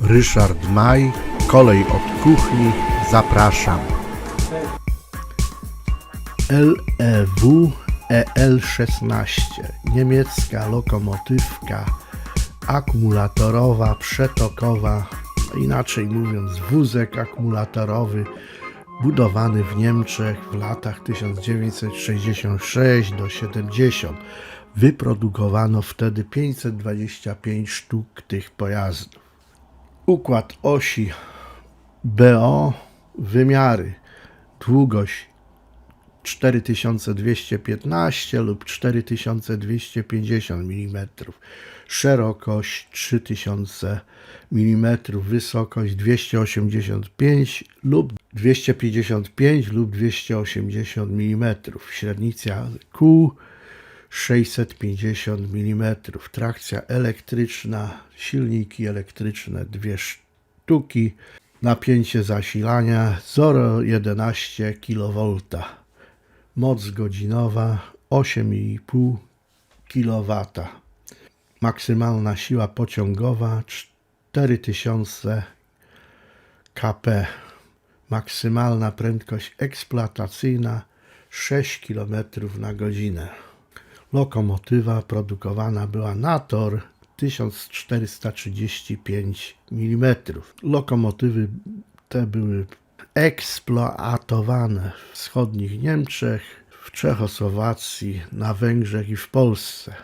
Ryszard Maj, kolej od kuchni, zapraszam. LEW EL16, niemiecka lokomotywka akumulatorowa, przetokowa, inaczej mówiąc wózek akumulatorowy, budowany w Niemczech w latach 1966 do 70. Wyprodukowano wtedy 525 sztuk tych pojazdów. Układ osi BO, wymiary, długość 4215 lub 4250 mm, szerokość 3000 mm, wysokość 285 lub 255 lub 280 mm, średnica kół 650 mm, trakcja elektryczna, silniki elektryczne dwie sztuki, napięcie zasilania 0,11 kV, moc godzinowa 8,5 kW, maksymalna siła pociągowa 4000 kp, maksymalna prędkość eksploatacyjna 6 km na godzinę. Lokomotywa produkowana była na tor 1435 mm. Lokomotywy te były eksploatowane w wschodnich Niemczech, w Czechosłowacji, na Węgrzech i w Polsce.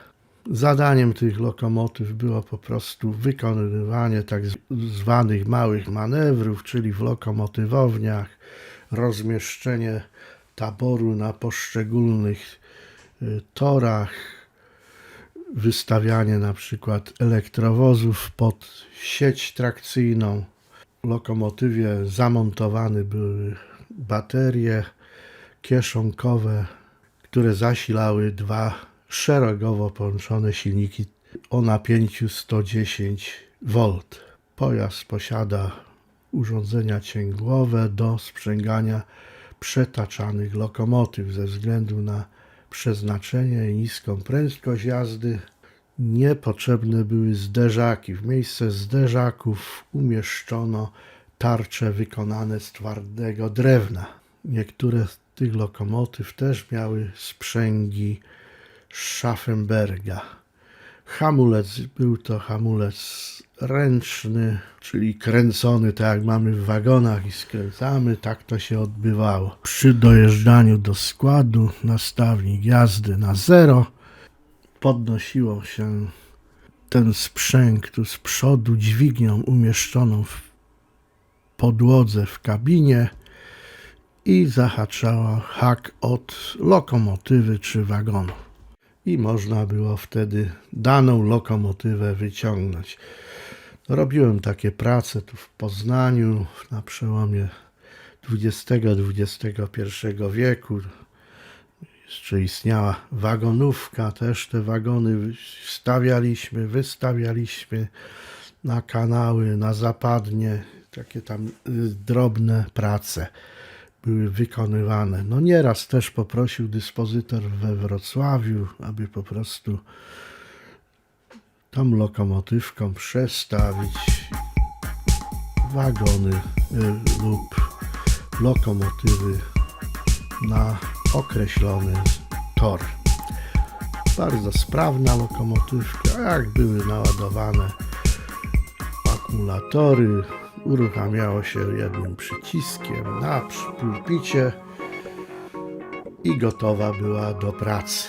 Zadaniem tych lokomotyw było po prostu wykonywanie tak zwanych małych manewrów, czyli w lokomotywowniach, rozmieszczenie taboru na poszczególnych torach, wystawianie na przykład elektrowozów pod sieć trakcyjną. W lokomotywie zamontowane były baterie kieszonkowe, które zasilały dwa szeregowo połączone silniki o napięciu 110 V. Pojazd posiada urządzenia cięgłowe do sprzęgania przetaczanych lokomotyw ze względu na przeznaczenie i niską prędkość jazdy. Niepotrzebne były zderzaki. W miejsce zderzaków umieszczono tarcze wykonane z twardego drewna. Niektóre z tych lokomotyw też miały sprzęgi Schaffenberga. Hamulec był to hamulec ręczny, czyli kręcony tak jak mamy w wagonach i skręcamy, tak to się odbywało. Przy dojeżdżaniu do składu nastawnik jazdy na zero podnosiło się ten sprzęg tu z przodu dźwignią umieszczoną w podłodze w kabinie i zahaczała hak od lokomotywy czy wagonu i można było wtedy daną lokomotywę wyciągnąć. Robiłem takie prace tu w Poznaniu na przełomie XX-XXI wieku. Jeszcze istniała wagonówka, też te wagony wstawialiśmy, wystawialiśmy na kanały, na zapadnie, takie tam y, drobne prace były wykonywane. No nieraz też poprosił dyspozytor we Wrocławiu, aby po prostu tą lokomotywką przestawić wagony y, lub lokomotywy na określony tor. Bardzo sprawna lokomotywka, jak były naładowane akumulatory, uruchamiało się jednym przyciskiem na pulpicie i gotowa była do pracy.